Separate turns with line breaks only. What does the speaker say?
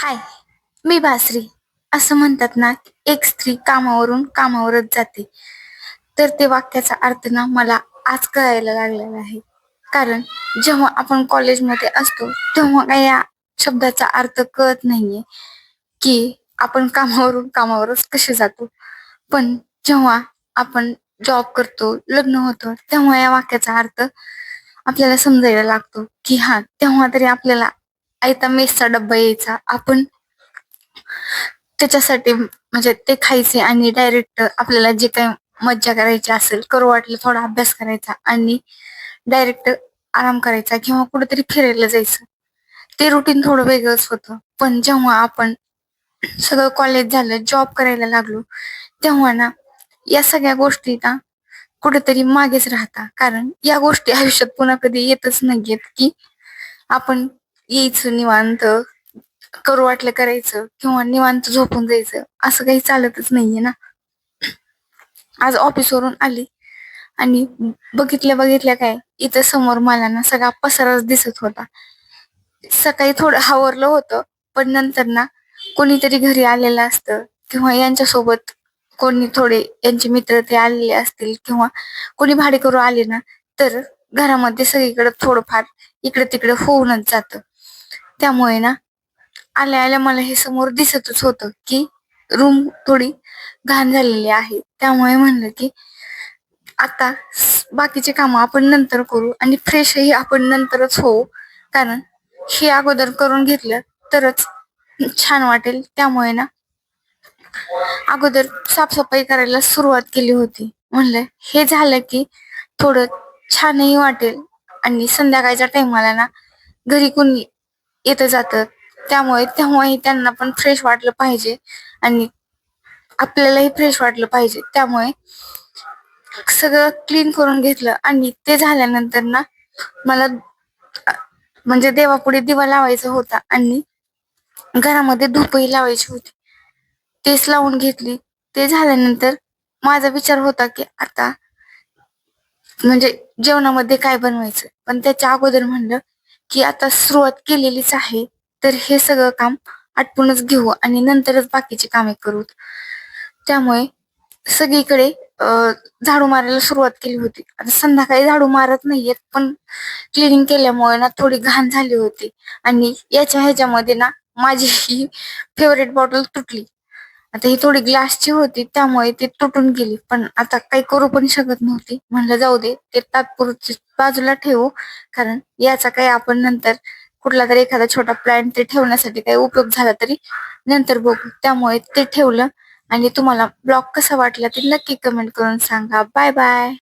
हाय मी बासरी असं म्हणतात ना एक स्त्री कामावरून कामावरच जाते. तर ते वाक्याचा अर्थ ना मला आज कळायला लागलेला आहे. कारण जेव्हा आपण कॉलेजमध्ये असतो तेव्हा काही या शब्दाचा अर्थ कळत नाहीये की आपण कामावरून कामावरच कसे जातो. पण जेव्हा आपण जॉब करतो लग्न होतो तेव्हा या वाक्याचा अर्थ आपल्याला समजायला लागतो की हा तेव्हा तरी आपल्याला आयता मेसचा डब्बा यायचा. आपण त्याच्यासाठी म्हणजे ते खायचे आणि डायरेक्ट आपल्याला जे काही मज्जा करायची असेल करू वाटलं थोडा अभ्यास करायचा आणि डायरेक्ट आराम करायचा किंवा कुठेतरी फिरायला जायचं. ते रुटीन थोडं वेगळंच होतं. पण जेव्हा आपण सगळं कॉलेज झालं जॉब करायला लागलो तेव्हा ना या सगळ्या गोष्टी ना कुठेतरी मागेच राहता. कारण या गोष्टी आयुष्यात पुन्हा कधी येतच नाहीयेत की आपण यायचं निवांत करू वाटलं करायचं किंवा निवांत झोपून जायचं असं काही चालतच नाहीये ना. आज ऑफिसवरून आली आणि बघितल्या बघितल्या काय इथं समोर मला ना सगळा पसाराच दिसत होता. सकाळी थोडं हावरलं होतं पण नंतर ना कोणीतरी घरी आलेलं असतं किंवा यांच्यासोबत कोणी थोडे यांचे मित्र ते आलेले असतील किंवा कोणी भाडेकरू आले ना तर घरामध्ये सगळीकडे थोडंफार इकडे तिकडे होऊनच जातं. त्यामुळे ना आल्या आल्या मला हे समोर दिसतच होतं की रूम थोडी घाण झालेली आहे. त्यामुळे म्हणलं की आता बाकीचे काम आपण नंतर करू आणि फ्रेशही आपण नंतरच होऊ. कारण हे अगोदर करून घेतलं तरच छान वाटेल. त्यामुळे ना अगोदर साफसफाई करायला सुरुवात केली होती. म्हणलं हे झालं की थोडं छानही वाटेल आणि संध्याकाळच्या टायमाला ना घरी कोणी येतं जातं. त्यामुळे तेव्हाही त्यांना पण फ्रेश वाटलं पाहिजे. आणि आपल्यालाही फ्रेश वाटलं पाहिजे. त्यामुळे सगळं क्लीन करून घेतलं. आणि ते झाल्यानंतर ना मला म्हणजे देवापुढे दिवा लावायचा होता. आणि घरामध्ये धूपही लावायची होती. तेच लावून घेतली. ते झाल्यानंतर माझा विचार होता की आता म्हणजे जेवणामध्ये काय बनवायचं? पण त्याच्या अगोदर म्हणलं की आता सुरुवात केलेलीच आहे तर हे सगळं काम आटपूनच घेऊ आणि नंतरच बाकीची कामे करू. त्यामुळे सगळीकडे झाडू मारायला सुरुवात केली होती. आता संध्याकाळी झाडू मारत नाहीयेत पण क्लिनिंग केल्यामुळे ना थोडी घाण झाली होती. आणि याच्या ह्याच्यामध्ये ना माझी ही फेवरेट बॉटल तुटली. आता ही थोडी ग्लासची होती त्यामुळे ती तुटून गेली. पण आता काही करू पण शकत नव्हती. म्हणलं जाऊ दे ते तात्पुरती बाजूला ठेवू. कारण याचा काही आपण नंतर कुठला तरी एखादा छोटा प्लॅन्ट ते ठेवण्यासाठी काही उपयोग झाला तरी नंतर बघू. त्यामुळे ते ठेवलं. आणि तुम्हाला ब्लॉग कसा वाटला ते नक्की कमेंट करून सांगा. Bye bye